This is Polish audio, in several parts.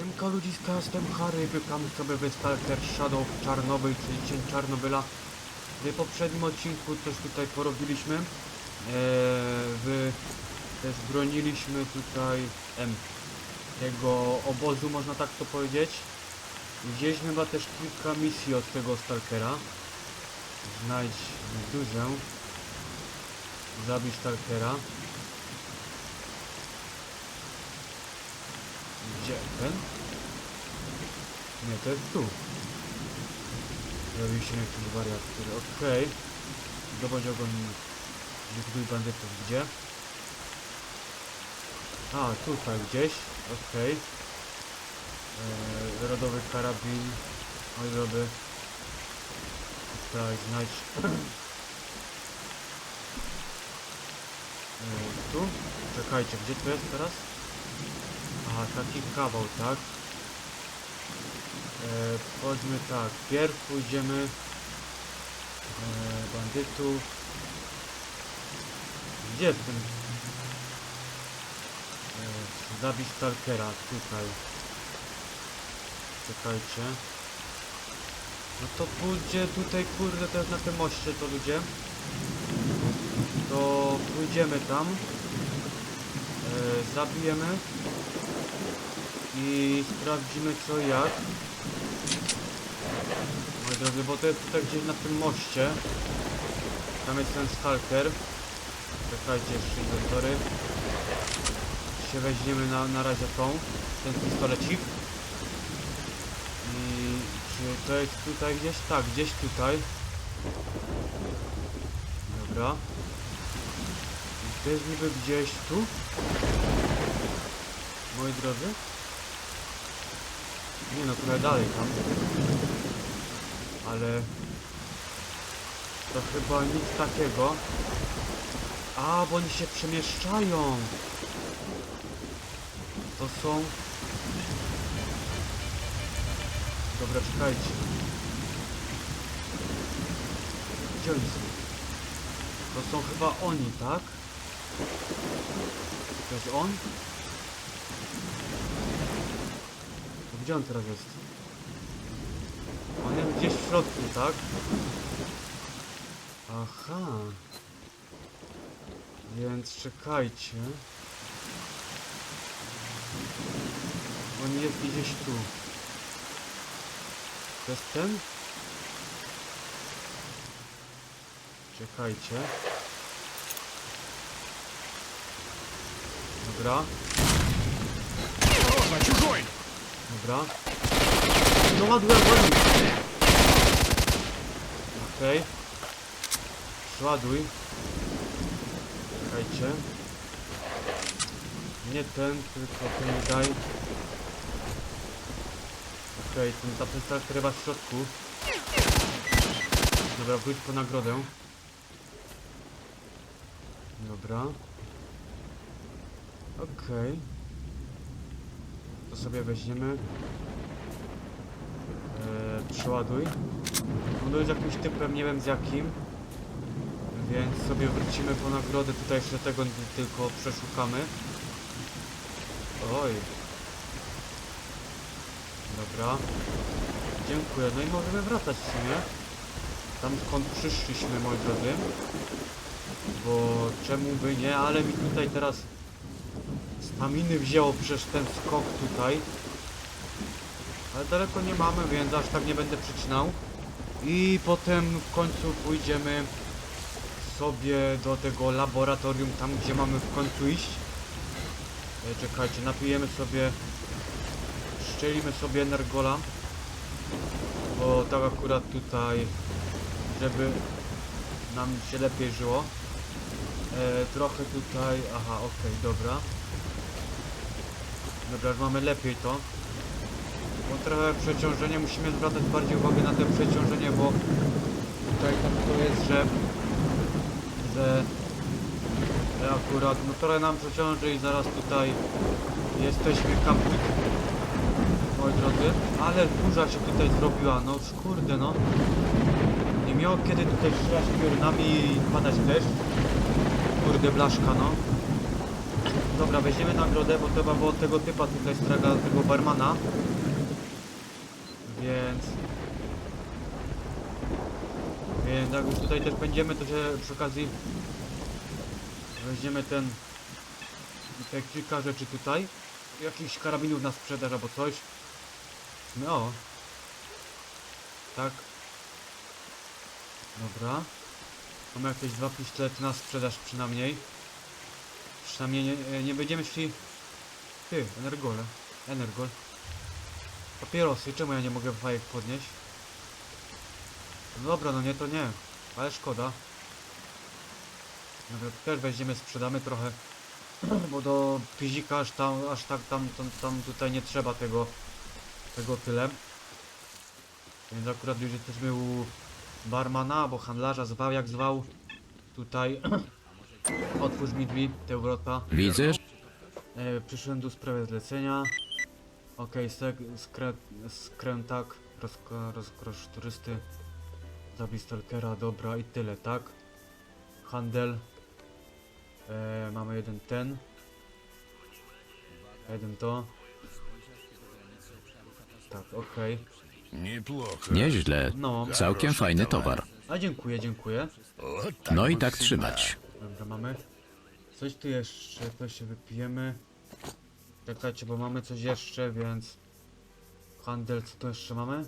Siemka ludziska, jestem Harry, bykamy sobie w Stalker Shadow Czarnobyl, czyli Cień Czarnobyla. W poprzednim odcinku coś tutaj porobiliśmy. Eee, w, też broniliśmy tutaj em, tego obozu, można tak to powiedzieć. Wzięliśmy chyba też kilka misji od tego Stalkera. Znajdź meduzę. Zabij Stalkera. Gdzie ten? Nie, to jest tu. Zrobił się jakiś wariat, który... Okej. Zdobądź ogon... Likwiduj bandytów. Gdzie? A, tutaj gdzieś. Okej. Eee, rodowy karabin. Oj, roby. Tutaj znajdź... Eee, tu? Czekajcie, gdzie to jest teraz? Aha, taki kawał, tak? E, chodźmy tak, pierw pójdziemy e, bandytów. Gdzie ten? E, zabić stalkera, tutaj. Czekajcie. No to pójdzie tutaj, kurde, jest na tym moście, to ludzie. To pójdziemy tam. E, zabijemy i sprawdzimy co jak. Moi drodzy, bo to jest tutaj gdzieś na tym moście. Tam jest ten stalker. Czekajcie jeszcze inwentory. Się weźmiemy na, na razie tą, ten pistolecik. I czy to jest tutaj gdzieś? Tak, gdzieś tutaj. Dobra. I to jest niby gdzieś tu? Moi drodzy? Nie no, trochę dalej tam. Ale... To chyba nic takiego. A, bo oni się przemieszczają. To są... Dobra, czekajcie. Gdzie oni są? To są chyba oni, tak? To jest on? To gdzie on teraz jest? On jest gdzieś w środku, tak? Aha. Więc czekajcie. On jest gdzieś tu. To jest ten? Czekajcie. Dobra. Oh, Dobra. No ładuję, ładuj. Okej. Przeładuj. Czekajcie. Nie ten, tylko ten daj. Okej, ten ta ten chyba w środku. Dobra, wróć po nagrodę. Dobra. Okej. To sobie weźmiemy. Eee, przeładuj. On jest jakimś typem, nie wiem z jakim. Więc sobie wrócimy po nagrodę. Tutaj jeszcze tego tylko przeszukamy. Oj. Dobra. Dziękuję. No i możemy wracać w sumie. Tam skąd przyszliśmy, moi drodzy. Bo czemu by nie, ale mi tutaj teraz staminy wzięło przez ten skok tutaj. Ale daleko nie mamy, więc aż tak nie będę przycinał. I potem w końcu pójdziemy sobie do tego laboratorium, tam gdzie mamy w końcu iść. E, czekajcie, napijemy sobie, szczelimy sobie energola. Bo tak akurat tutaj, żeby nam się lepiej żyło. E, trochę tutaj, aha, okej, dobra. Dobra, już mamy lepiej to. Bo trochę przeciążenie, musimy zwracać bardziej uwagę na to przeciążenie, bo tutaj tak to jest, że że że akurat, no trochę nam przeciąży i zaraz tutaj jesteśmy kaput moi drodzy, ale burza się tutaj zrobiła, no kurde no. Nie miało kiedy tutaj strzelać piorunami i padać deszcz. Kurde blaszka no Dobra, weźmiemy nagrodę, bo to chyba było tego typa tutaj straga, tego barmana. Więc... Więc jak już tutaj też będziemy, to się przy okazji weźmiemy ten... Te kilka rzeczy tutaj. Jakichś karabinów na sprzedaż albo coś. No. Tak. Dobra. Mamy jakieś dwa pistolety na sprzedaż przynajmniej. Przynajmniej nie, nie będziemy szli... Ty, energole. Energol. Papierosy, czemu ja nie mogę fajek podnieść? No dobra, no nie, to nie. Ale szkoda. Dobra, też weźmiemy, sprzedamy trochę. Bo do pizika aż tam, aż tak tam, tam, tam tutaj nie trzeba tego, tego tyle. Więc akurat już jesteśmy u barmana, albo handlarza, zwał jak zwał. Tutaj Otwórz mi drzwi, te wrota. Widzisz? E, przyszedłem do sprawy zlecenia. Okej, okay, skrę, skrętak, rozkrosz turysty, zabij stalkera, dobra i tyle, tak? Handel, e, mamy jeden ten, jeden to, tak, okej. Niepłoko. Nieźle. No. Całkiem fajny towar. A dziękuję, dziękuję. No i tak trzymać. Dobra, mamy. Coś tu jeszcze, to się wypijemy. Czekajcie, bo mamy coś jeszcze, więc... Handel, co tu jeszcze mamy?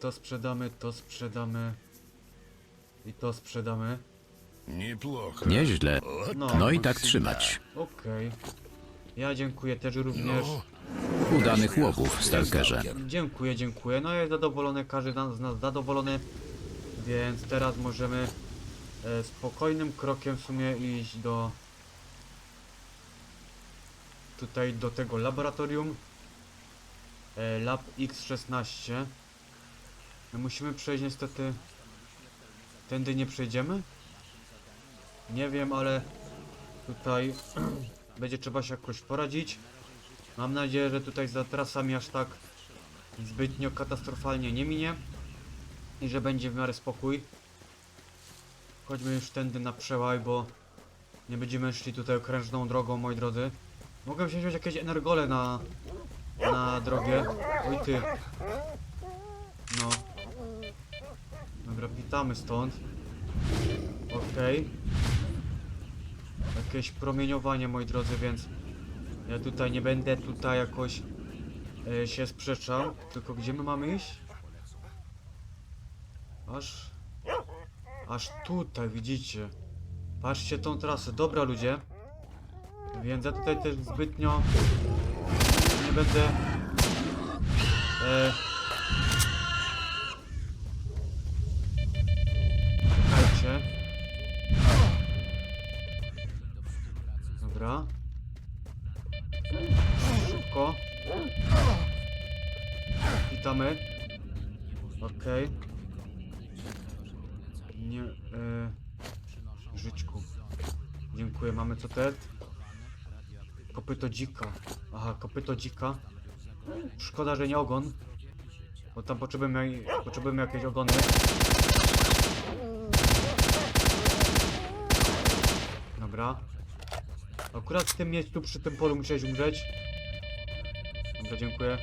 To sprzedamy, to sprzedamy. I to sprzedamy. Nieźle. No, No i tak trzymać. Okej. Ja dziękuję też również. No. Udanych łowów, stalkerze. Dziękuję, dziękuję. No jest zadowolony, każdy z nas, z nas zadowolony. Więc teraz możemy spokojnym krokiem w sumie iść do tutaj do tego laboratorium. E, Lab X16 My musimy przejść niestety. Tędy nie przejdziemy? Nie wiem, ale tutaj będzie trzeba się jakoś poradzić. Mam nadzieję, że tutaj za trasami aż tak zbytnio katastrofalnie nie minie i że będzie w miarę spokój chodźmy już tędy na przełaj, bo nie będziemy szli tutaj okrężną drogą, moi drodzy. Mogę wziąć jakieś energole na, na drogę. Oj ty. No. Dobra, witamy stąd. Okej. Jakieś promieniowanie, moi drodzy, więc ja tutaj nie będę tutaj jakoś e, się sprzeczał. Tylko gdzie my mamy iść? Aż... Aż tutaj, widzicie. Patrzcie tą trasę. Dobra ludzie. Więc ja tutaj też zbytnio nie będę e, Dziękuję, mamy co te? Kopyto dzika. Aha, kopyto dzika. Szkoda, że nie ogon. Bo tam potrzebujemy, potrzebujemy jakieś ogony. Dobra. Akurat w tym miejscu, przy tym polu musiałeś umrzeć. Dobra, dziękuję.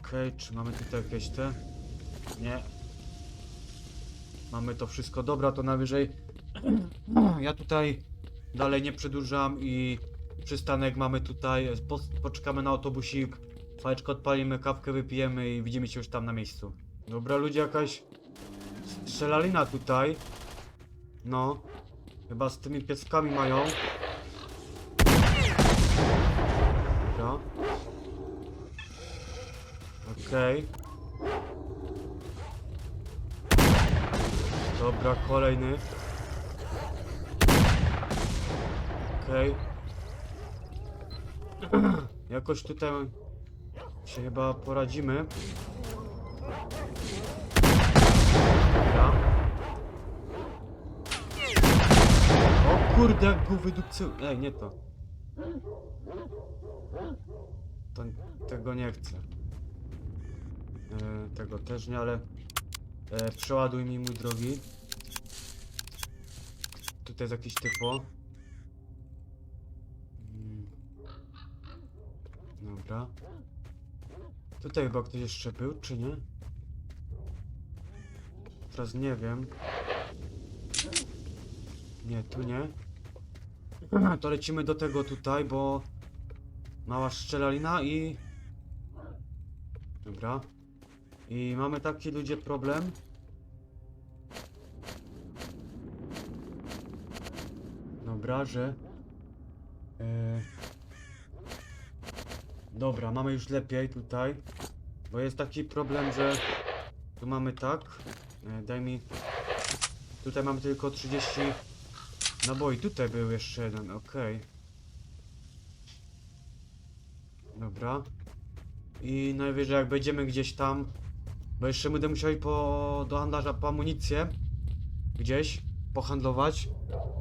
Okej, czy mamy tutaj jakieś te? Nie. Mamy to wszystko. Dobra, to najwyżej. Ja tutaj dalej nie przedłużam i przystanek mamy tutaj. Po, poczekamy na autobusik. Fajeczkę odpalimy, kawkę wypijemy i widzimy się już tam na miejscu. Dobra, ludzie, jakaś strzelalina tutaj. No. Chyba z tymi pieskami mają. Dobra. Okej. Dobra, kolejny. Okej. Jakoś tutaj się chyba poradzimy. Dobra. O kurde, jak go wydupcył. Ej, nie to. To tego nie chcę. E, tego też nie, ale e, przeładuj mi mój drogi. tutaj jest jakiś typo. Dobra. Tutaj chyba ktoś jeszcze był, czy nie? Teraz nie wiem. Nie, tu nie. To lecimy do tego tutaj, bo mała strzelalina i... Dobra. I mamy taki ludzie problem. Dobra, że... Dobra, mamy już lepiej tutaj. Bo jest taki problem, że... Tu mamy tak. E, daj mi... Tutaj mamy tylko 30 naboi. Tutaj był jeszcze jeden, okej. Dobra. I najwyżej jak będziemy gdzieś tam, bo jeszcze będę musiał po, do handlarza po amunicję, gdzieś, pohandlować,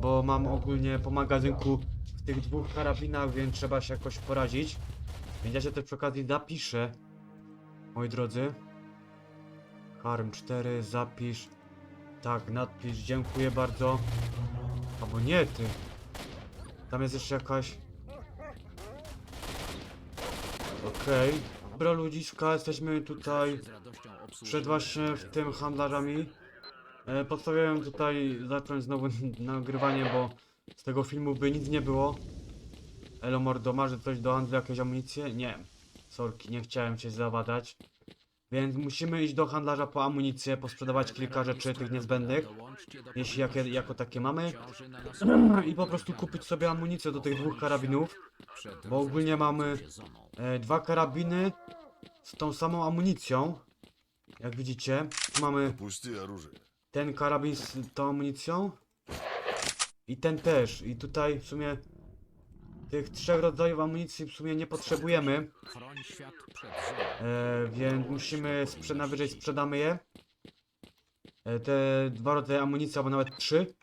bo mam ogólnie po magazynku w tych dwóch karabinach, więc trzeba się jakoś poradzić. Więc ja się też przy okazji zapiszę, moi drodzy. Harm 4, zapisz. Tak, nadpisz, dziękuję bardzo. Albo nie, ty. Tam jest jeszcze jakaś... Okej. Dobra ludziska, jesteśmy tutaj przed właśnie w tym handlarzami. E, tutaj zacząć znowu nagrywanie, bo z tego filmu by nic nie było. Elo mordomarze, coś do handlu, jakieś amunicję, Nie. Sorki, nie chciałem cię zawadać. Więc musimy iść do handlarza po amunicję, posprzedawać kilka rzeczy tych niezbędnych, jeśli jakie, jako takie mamy. I po prostu kupić sobie amunicję do tych dwóch karabinów, bo ogólnie mamy e, dwa karabiny z tą samą amunicją. Jak widzicie, tu mamy ten karabin z tą amunicją i ten też. I tutaj w sumie tych trzech rodzajów amunicji w sumie nie potrzebujemy, e, więc musimy sprze najwyżej sprzedamy je. E, te dwa rodzaje amunicji, albo nawet trzy.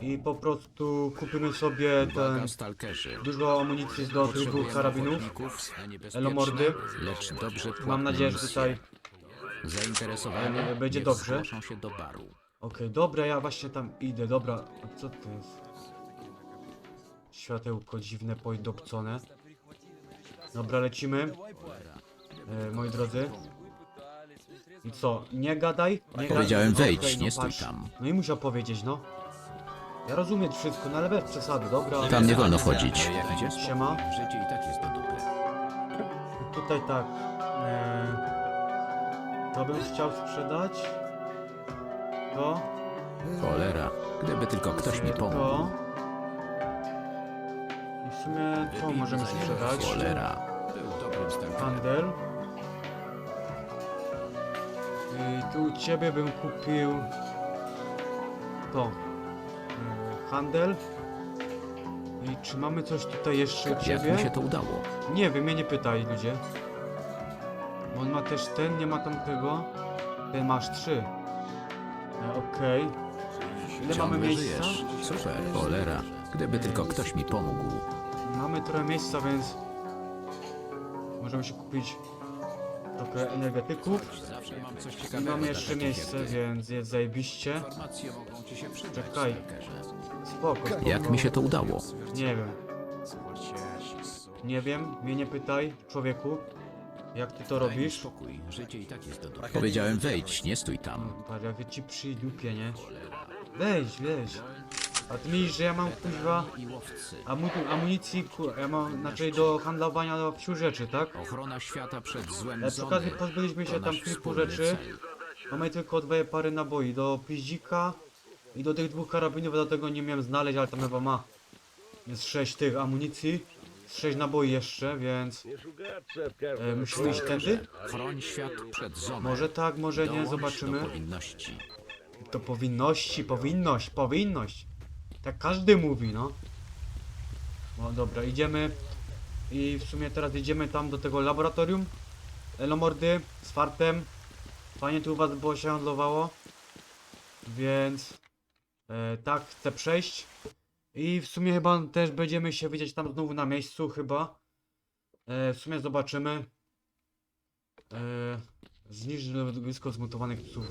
I po prostu kupimy sobie ten dużo amunicji do dwóch karabinów. Elomordy. Mam nadzieję, że tutaj E, będzie dobrze. Okej, dobra, ja właśnie tam idę, dobra. A co to jest? Światełko dziwne, pojdobcone. Dobra, lecimy. E, moi drodzy. I co, nie gadaj? Nie Powiedziałem gadaj. wejdź, no nie stój patrz. tam. No i musiał powiedzieć, no. Ja rozumiem wszystko, no ale bez przesady, dobra. Tam nie wolno wchodzić. Siema. Życie i tak jest do dupy. Tutaj tak. E, to bym chciał sprzedać. To. Cholera, gdyby tylko ktoś mi pomógł. To. W sumie to możemy sprzedać. Cholera. Był dobrym stalkerem. Handel. I tu u ciebie bym kupił to. E, Handel. I czy mamy coś tutaj jeszcze u Jak ciebie? mu się to udało? Nie wiem, mnie nie pytaj ludzie. Bo on ma też ten, nie ma tamtego. Ten masz trzy. E, Okej. Ile mamy Ciągle miejsca? żyjesz. Super. Cholera, gdyby tylko ktoś mi pomógł. Mamy trochę miejsca, więc możemy się kupić trochę energetyków. I mamy jeszcze miejsce, więc jest zajebiście. Czekaj. Spoko. spoko. Jak mi się to udało? Nie wiem. Nie wiem, mnie nie pytaj, człowieku. Jak ty to robisz? spokój, życie i tak jest do dupy. Powiedziałem wejdź, nie stój tam. Patrz, jak ci nie? Weź, weź. A ty myślisz, że ja mam kuźwa I łowcy. amu amunicji, ku- ja mam, do handlowania wśród rzeczy, tak? Ochrona świata przed złem Ale przy okazji pozbyliśmy się tam kilku rzeczy. Mamy tylko dwie pary naboi, do piździka i do tych dwóch karabinów, dlatego nie miałem znaleźć, ale tam chyba ma. Jest sześć tych amunicji, z sześć naboi jeszcze, więc e, musimy iść tędy? Chroń świat przed. Może tak, może nie, Dołącz zobaczymy. Do powinności. To powinności, powinność, powinność. Tak każdy mówi, no. No dobra, idziemy. I w sumie teraz idziemy tam do tego laboratorium. Elomordy z fartem. Fajnie tu u was było się handlowało. Więc e, tak chcę przejść. I w sumie chyba też będziemy się widzieć tam znowu na miejscu chyba. E, w sumie zobaczymy. E, zniszcz lodowisko zmutowanych psów.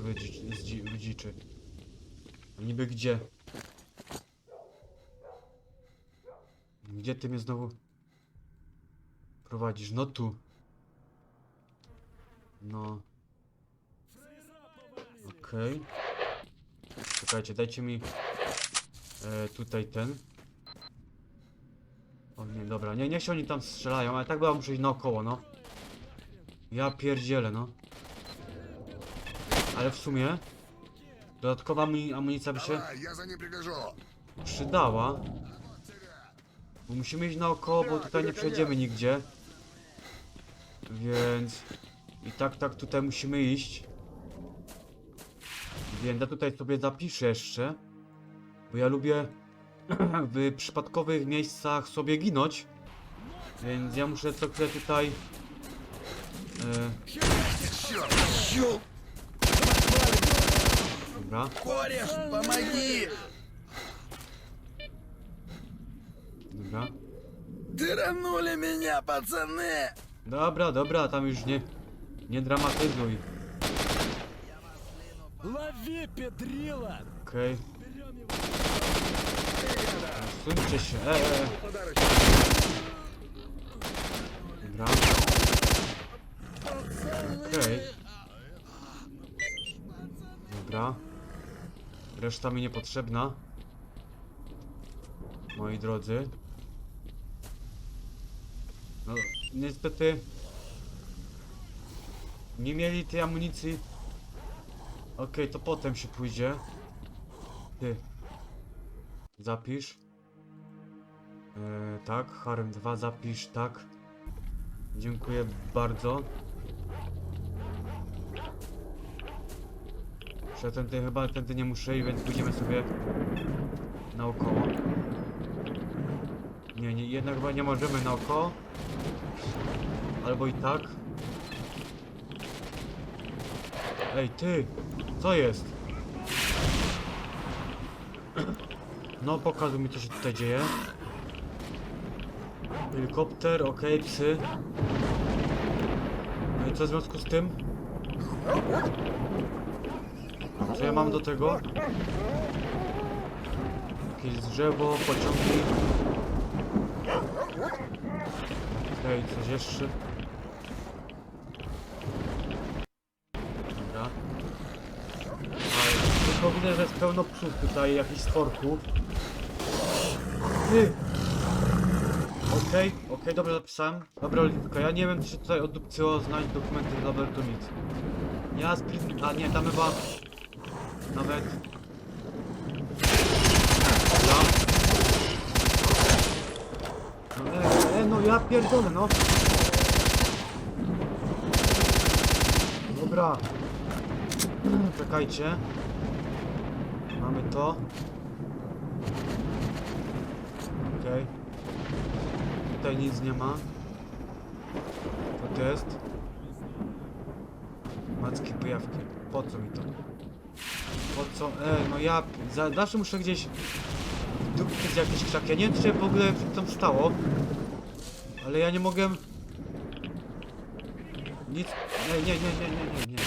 A Niby gdzie? Gdzie ty mnie znowu prowadzisz? No tu. No. Okej. Czekajcie, dajcie mi e, tutaj ten. O nie, dobra, nie, niech się oni tam strzelają, ale tak była muszę iść naokoło, no. Ja pierdzielę, no. Ale w sumie dodatkowa amuni- amunicja by się Давай, я за ним пригляжу. przydała. Bo musimy iść naokoło, bo tutaj nie przejdziemy nigdzie. Więc i tak, tak tutaj musimy iść. Więc ja tutaj sobie zapiszę jeszcze. Bo ja lubię w przypadkowych miejscach sobie ginąć. Więc ja muszę co chwilę tutaj. E, Щу, dobra. кореш, помоги! Dobra. Тиранули меня, пацаны! Dobra, dobra, tam już nie. Nie dramatyzuj. Лови, педрила! Okej. Suńcie się, e, e. Dobra. Okej. Dobra. Reszta mi niepotrzebna. Moi drodzy. No, niestety... Nie mieli tej amunicji. Okej, to potem się pójdzie. Ty. Zapisz. E, tak, Harem 2 zapisz, tak. Dziękuję bardzo. Przedtem ty chyba tędy nie muszę i więc pójdziemy sobie naokoło. Nie, nie, jednak chyba nie możemy naokoło. Albo i tak. Ej, ty! Co jest? No, pokazuj mi co się tutaj dzieje. Helikopter, okej, psy. No i co w związku z tym? Co ja mam do tego? Jakieś drzewo, pociągi. Okej, coś jeszcze. Dobra. Ale tylko widzę, że jest pełno psów tutaj, jakichś stworków. Ty! Okej, okej, dobrze zapisałem. Dobra, Oliwka, ja nie wiem, czy tutaj odupcyło znaleźć dokumenty z laboratorium. Ja split... A nie, tam chyba... Nawet... Dobra. No, no ja pierdolę, no. Dobra. Czekajcie. Mamy to. Okej. Tutaj nic nie ma. To jest. Macki pojawki. Po co mi to? Po co? E, no ja za, zawsze muszę gdzieś dupczyć jakieś krzaki. Ja nie wiem, czy w ogóle tam stało. Ale ja nie mogę... Nic... Nie, nie, nie, nie, nie, nie, nie.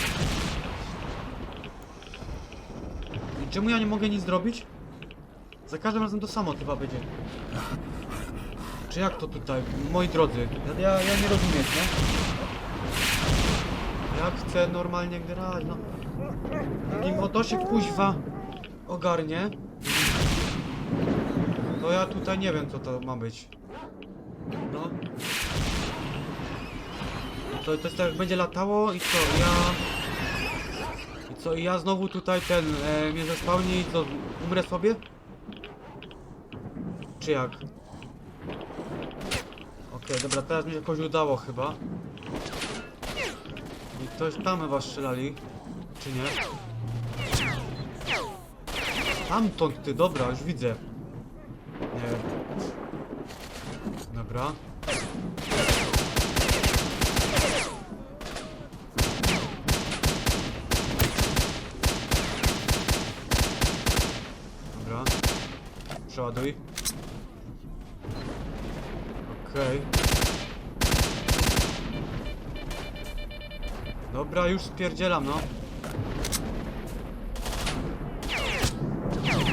I czemu ja nie mogę nic zrobić? Za każdym razem to samo chyba będzie. Czy jak to tutaj? Moi drodzy, ja, ja, ja nie rozumiem, nie? Ja chcę normalnie grać, no. Nim o to się kuźwa ogarnie. To ja tutaj nie wiem co to ma być. No. To, to jest tak będzie latało i co, ja... I co, i ja znowu tutaj ten, e, mnie zespałni i co, umrę sobie? Czy jak? Okej, dobra, teraz mi się jakoś udało chyba. I ktoś tam chyba strzelali. Czy nie? Tamtąd ty, dobra, już widzę. Nie. Dobra. ładuj. Okej. Okay. Dobra, już spierdzielam, no.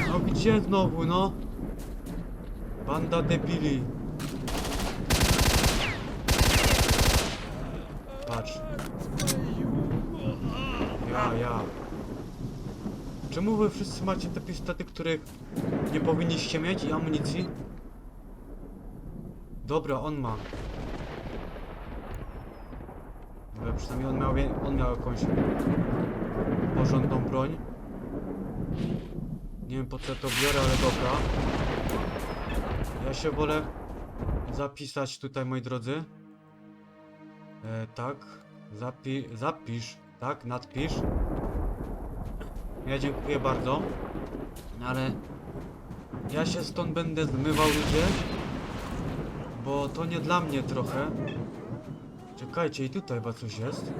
No gdzie znowu, no? Banda debili. Patrz. Ja, ja. Czemu wy wszyscy macie te pistolety, których nie powinniście mieć i amunicji? Dobra, on ma. Ale przynajmniej on miał, on miał jakąś porządną broń. Nie wiem po co to biorę, ale dobra. Ja się wolę zapisać tutaj, moi drodzy. E, tak. Zapi zapisz, tak? Nadpisz. Ja dziękuję bardzo. Ale ja się stąd będę zmywał ludzie. Bo to nie dla mnie trochę. Czekajcie, i tutaj chyba coś jest.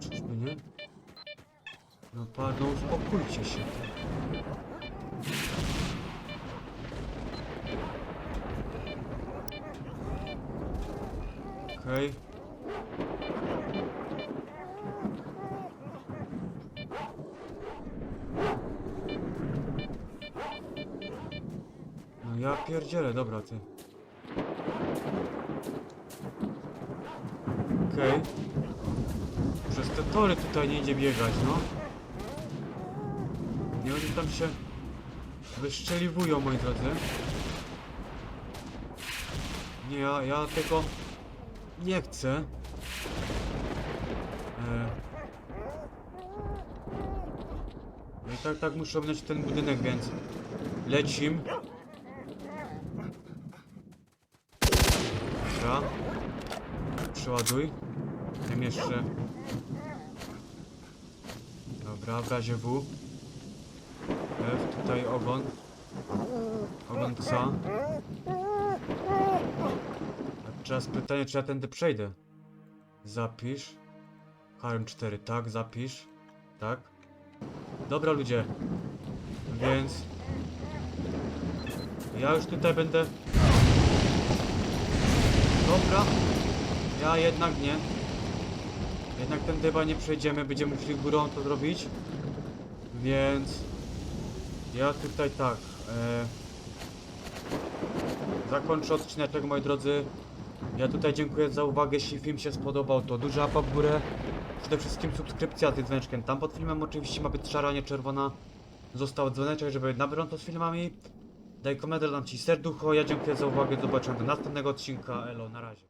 Czyżby nie? No pardon, uspokójcie się. Okej. Ja pierdzielę, dobra ty. Okej. Przez te tory tutaj nie idzie biegać, no. Nie oni tam się wyszczeliwują, moi drodzy. Nie, ja, ja tego nie chcę. E... No i tak, tak muszę ominąć ten budynek, więc lecim. Dobra. Przeładuj. Wiem jeszcze. Dobra, w razie W. F, tutaj ogon. Ogon psa. A teraz pytanie, czy ja tędy przejdę. Zapisz. HM4, tak, zapisz. Tak. Dobra ludzie. Więc... Ja już tutaj będę... Dobra. Ja jednak nie. Jednak ten chyba nie przejdziemy, będziemy musieli górą to zrobić. Więc... Ja tutaj tak. E... Zakończę odcinek, moi drodzy. Ja tutaj dziękuję za uwagę. Jeśli film się spodobał, to duża łapa w górę. Przede wszystkim subskrypcja z dzwoneczkiem. Tam pod filmem oczywiście ma być szara, nie czerwona. Został dzwoneczek, żeby na bieżąco z filmami. Daj komentarz, dam ci serducho. Ja dziękuję za uwagę. Zobaczymy do następnego odcinka. Elo, na razie.